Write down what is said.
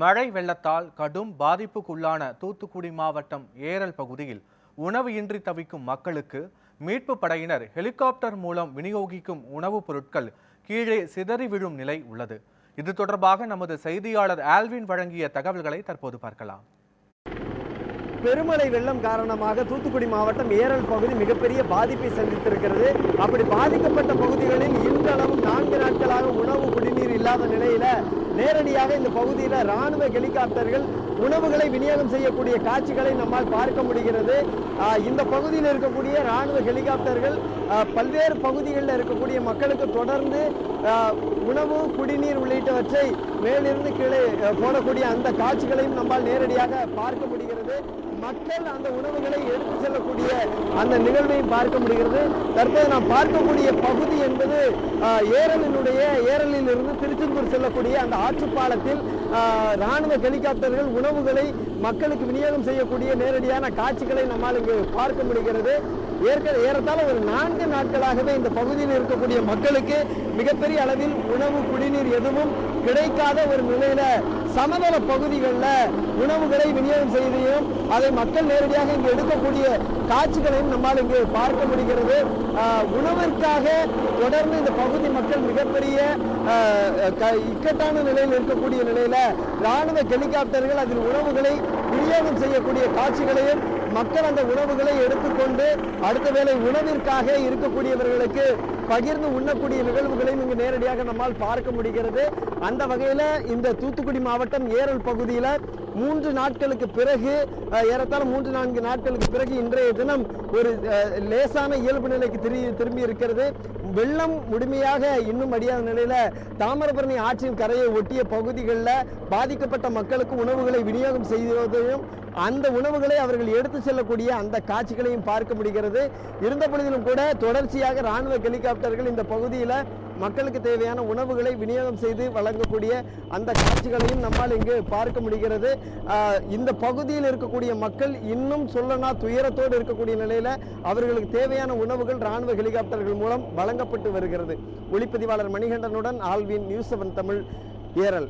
மழை வெள்ளத்தால் கடும் பாதிப்புக்குள்ளான தூத்துக்குடி மாவட்டம் ஏரல் பகுதியில் உணவு இன்றி தவிக்கும் மக்களுக்கு மீட்பு படையினர் ஹெலிகாப்டர் மூலம் விநியோகிக்கும் உணவுப் பொருட்கள் கீழே சிதறி விழும் நிலை உள்ளது. இது தொடர்பாக நமது செய்தியாளர் ஆல்வின் வழங்கிய தகவல்களை தற்போது பார்க்கலாம். பெருமழை வெள்ளம் காரணமாக தூத்துக்குடி மாவட்டம் ஏரல் பகுதி மிகப்பெரிய பாதிப்பை சந்தித்திருக்கிறது. அப்படி பாதிக்கப்பட்ட பகுதிகளில் இன்றளவும் நான்கு நாட்களாக உணவு குடிநீர் இல்லாத நிலையில நேரடியாக இந்த பகுதியில் ராணுவ ஹெலிகாப்டர்கள் உணவுகளை விநியோகம் செய்யக்கூடிய காட்சிகளை நம்மால் பார்க்க முடிகிறது. இந்த பகுதியில் இருக்கக்கூடிய ராணுவ ஹெலிகாப்டர்கள் பல்வேறு பகுதிகளில் இருக்கக்கூடிய மக்களுக்கு தொடர்ந்து உணவு குடிநீர் உள்ளிட்டவற்றை மேலிருந்து கீழே போடக்கூடிய அந்த காட்சிகளையும் நம்மால் நேரடியாக பார்க்க முடிகிறது. மக்கள் அந்த உணவுகளை எடுத்து செல்லக்கூடிய அந்த நிகழ்வையும் பார்க்க முடிகிறது. தற்போது நாம் பார்க்கக்கூடிய பகுதி என்பது ஏரலினுடைய ஏரலில் இருந்து திருச்செந்தூர் செல்லக்கூடிய அந்த ஆற்றுப்பாலத்தில் ஆஹ், ராணுவ ஹெலிகாப்டர்கள் உணவுகளை மக்களுக்கு விநியோகம் செய்யக்கூடிய நேரடியான காட்சிகளை நம்மால் இங்கு பார்க்க முடிகிறது. ஏற்கனவே ஏறத்தாழ ஒரு நான்கு நாட்களாகவே இந்த பகுதியில் இருக்கக்கூடிய மக்களுக்கு மிகப்பெரிய அளவில் உணவு குடிநீர் எதுவும் கிடைக்காத ஒரு நிலையில சமதள பகுதிகளில் உணவுகளை விநியோகம் செய்தையும் அதை மக்கள் நேரடியாக இங்கு எடுக்கக்கூடிய காட்சிகளையும் நம்மால் இங்கு பார்க்க முடிகிறது. ஆஹ் உணவிற்காக தொடர்ந்து இந்த பகுதி மக்கள் மிகப்பெரிய ஆஹ், இக்கட்டான நிலையில் இருக்கக்கூடிய நிலையில ராணுவ ஹெலிகாப்டர்கள் அதில் உணவுகளை விநியோகம் செய்யக்கூடிய காட்சிகளையும் மக்கள் அந்த உணவுகளை எடுத்துக்கொண்டு அடுத்த வேளை உணவிற்காக இருக்கக்கூடியவர்களுக்கு பகிர்ந்து உண்ணக்கூடிய நிகழ்வுகளையும் இங்கு நேரடியாக நம்மால் பார்க்க முடிகிறது. அந்த வகையில இந்த தூத்துக்குடி மாவட்டம் ஏரல் பகுதியில் மூன்று நாட்களுக்கு பிறகு ஏறத்தாழ மூன்று நான்கு நாட்களுக்கு பிறகு இன்றைய தினம் ஒரு லேசான இயல்பு நிலைக்கு திரு திரும்பி இருக்கிறது. வெள்ளம் முழுமையாக இன்னும் அடியாத நிலையில் தாமிரபரணி ஆற்றின் கரையை ஒட்டிய பகுதிகளில் பாதிக்கப்பட்ட மக்களுக்கு உணவுகளை விநியோகம் செய்வதையும் அந்த உணவுகளை அவர்கள் எடுத்து செல்லக்கூடிய அந்த காட்சிகளையும் பார்க்க முடிகிறது. இருந்த பொழுதிலும் கூட தொடர்ச்சியாக ராணுவ ஹெலிகாப்டர்கள் இந்த பகுதியில் மக்களுக்கு தேவையான உணவுகளை விநியோகம் செய்து வழங்கக்கூடிய அந்த காட்சிகளையும் நம்மால் இங்கு பார்க்க முடிகிறது. இந்த பகுதியில் இருக்கக்கூடிய மக்கள் இன்னும் சொல்லனா துயரத்தோடு இருக்கக்கூடிய நிலையில அவர்களுக்கு தேவையான உணவுகள் ராணுவ ஹெலிகாப்டர்கள் மூலம் வழங்கப்பட்டு வருகிறது. ஒளிப்பதிவாளர் மணிகண்டனுடன் Alvin news seven Tamil Eral.